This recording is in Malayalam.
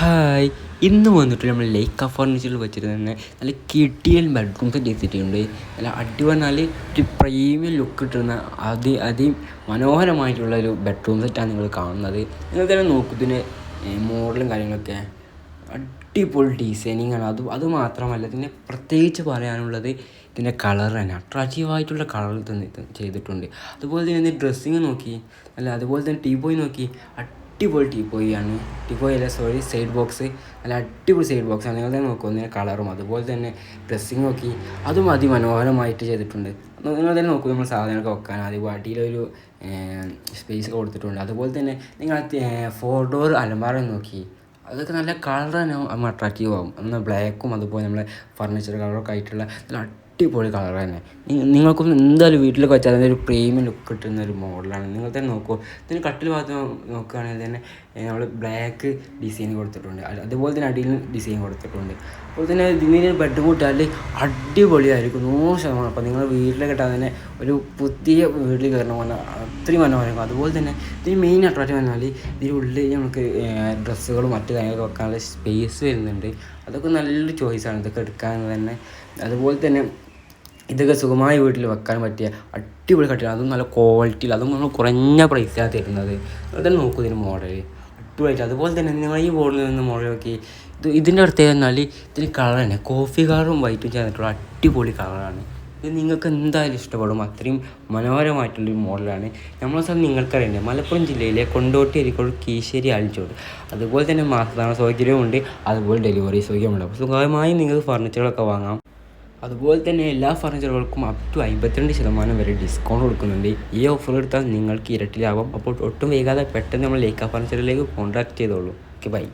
ഹായ്. ഇന്ന് വന്നിട്ട് നമ്മൾ ലേക്ക് ഫർണിച്ചറിൽ വെച്ചിട്ട് തന്നെ നല്ല കിട്ടിയൽ ബെഡ്റൂംസ് ചെയ്തിട്ടുണ്ട്. നല്ല അടി പറഞ്ഞാൽ ഒരു പ്രീമിയം ലുക്ക് കിട്ടുന്ന അതി മനോഹരമായിട്ടുള്ള ഒരു ബെഡ്റൂം സെറ്റാണ് നിങ്ങൾ കാണുന്നത്. നിങ്ങൾ തന്നെ നോക്കുന്നതിന് മോഡലും കാര്യങ്ങളൊക്കെ. അടിപൊളി ഡിസൈനിങ് ആണ്. അത് അത് മാത്രമല്ല ഇതിനെ പ്രത്യേകിച്ച് പറയാനുള്ളത് ഇതിന്റെ കളർ തന്നെ. അട്രാക്റ്റീവായിട്ടുള്ള കളർ തന്നെ ചെയ്തിട്ടുണ്ട്. അതുപോലെ തന്നെ ഇതിന്റെ ഡ്രസ്സിങ് നോക്കി. അല്ല അതുപോലെ തന്നെ ടീ ബോയ് നോക്കി. അടിപൊളി ടീ പോയി ആണ്. ടീ പോയി അല്ല സോറി സൈഡ് ബോക്സ് നല്ല അടിപൊളി സൈഡ് ബോക്സ് ആണ്. നിങ്ങൾ തന്നെ നോക്കൂ ഇതിന്റെ കളറും അതുപോലെ തന്നെ ഡ്രസ്സിങ് നോക്കി അതും അതിമനോഹരമായിട്ട് ചെയ്തിട്ടുണ്ട്. നിങ്ങൾ തന്നെ നോക്കൂ നമ്മൾ സാധനങ്ങളൊക്കെ വെക്കാൻ. അത് അടിയിലൊരു സ്പേസ് കൊടുത്തിട്ടുണ്ട്. അതുപോലെ തന്നെ നിങ്ങൾ ഫോർ ഡോർ അലമാര നോക്കി. അതൊക്കെ നല്ല കളർ തന്നെ നമ്മൾ അട്രാക്റ്റീവ് ആകും ബ്ലാക്കും അതുപോലെ നമ്മളെ ഫർണിച്ചർ കളറൊക്കെ ആയിട്ടുള്ള നല്ല അടിപൊളി കളർ തന്നെ നിങ്ങൾക്ക് എന്തായാലും വീട്ടിലൊക്കെ വെച്ചാൽ അതിന്റെ ഒരു പ്രീമിയം ലുക്ക് കിട്ടുന്ന ഒരു മോഡലാണ് നിങ്ങൾ തന്നെ നോക്കൂ. ഇതിന് കട്ടിൽ ഭാഗത്ത് നോക്കുകയാണെങ്കിൽ തന്നെ നമ്മൾ ബ്ലാക്ക് ഡിസൈൻ കൊടുത്തിട്ടുണ്ട്. അതുപോലെ തന്നെ അടിയിൽ ഡിസൈൻ കൊടുത്തിട്ടുണ്ട്. അതുപോലെ തന്നെ ഇതിന് ബെഡ് കൂട്ടാൽ അടിപൊളിയായിരിക്കും. നൂറ് ശതമാനം. അപ്പോൾ നിങ്ങൾ വീട്ടിൽ കിട്ടാൻ തന്നെ ഒരു പുതിയ വീട്ടിൽ കയറണം പറഞ്ഞാൽ അത്രയും മനോഹരമായിരിക്കും. അതുപോലെ തന്നെ ഇതിന് മെയിൻ അട്രാക്റ്റ് പറഞ്ഞാൽ ഉള്ളിൽ നമുക്ക് ഡ്രസ്സുകളും മറ്റു കാര്യങ്ങളൊക്കെ വെക്കാനുള്ള സ്പേസ് വരുന്നുണ്ട്. അതൊക്കെ നല്ലൊരു ചോയ്സാണ് ഇതൊക്കെ എടുക്കാൻ തന്നെ. അതുപോലെ തന്നെ ഇതൊക്കെ സുഖമായി വീട്ടിൽ വെക്കാൻ പറ്റിയ അടിപൊളി കട്ടിലാണ്. അതും നല്ല ക്വാളിറ്റിയിൽ അതും നമ്മൾ കുറഞ്ഞ പ്രൈസിലാണ് തരുന്നത്. അത് തന്നെ നോക്കൂ ഇതിന് മോഡൽ അടിപൊളിയായിട്ട് അതുപോലെ തന്നെ നിങ്ങൾ ഈ ബോർഡിൽ നിന്ന് മോഡൽ നോക്കി ഇത് ഇതിന്റെ അടുത്ത് എന്നാൽ ഇതിന് കളർ തന്നെ. കോഫി കളറും വൈറ്റും ചേർന്നിട്ടുള്ള അടിപൊളി കളറാണ് ഇത് നിങ്ങൾക്ക് എന്തായാലും ഇഷ്ടപ്പെടും. അത്രയും മനോഹരമായിട്ടുള്ളൊരു മോഡലാണ് നമ്മളെ സ്ഥലം നിങ്ങൾക്കറിയണ്ടേ മലപ്പുറം ജില്ലയിലെ കൊണ്ടോട്ടി അരിക്കോട് കീശ്ശേരി ആലിച്ചോട് അതുപോലെ തന്നെ മാസധാരണ സൗകര്യമുണ്ട് അതുപോലെ ഡെലിവറി സൗകര്യമുണ്ട് അപ്പോൾ സുഖമായി നിങ്ങൾക്ക് ഫർണിച്ചറുകളൊക്കെ വാങ്ങാം. അതുപോലെ തന്നെ എല്ലാ ഫർണിച്ചറുകൾക്കും അപ് ടു അമ്പത്തിരണ്ട് ശതമാനം വരെ ഡിസ്കൗണ്ട് കൊടുക്കുന്നുണ്ട്. ഈ ഓഫർ എടുത്താൽ നിങ്ങൾക്ക് ഇരട്ടി ലാഭം അപ്പോൾ ഒട്ടും വൈകാതെ പെട്ടെന്ന് നമ്മൾ ലേക്ക ഫർണിച്ചറിലേക്ക് കോൺടാക്ട് ചെയ്തോളൂ. Okay bye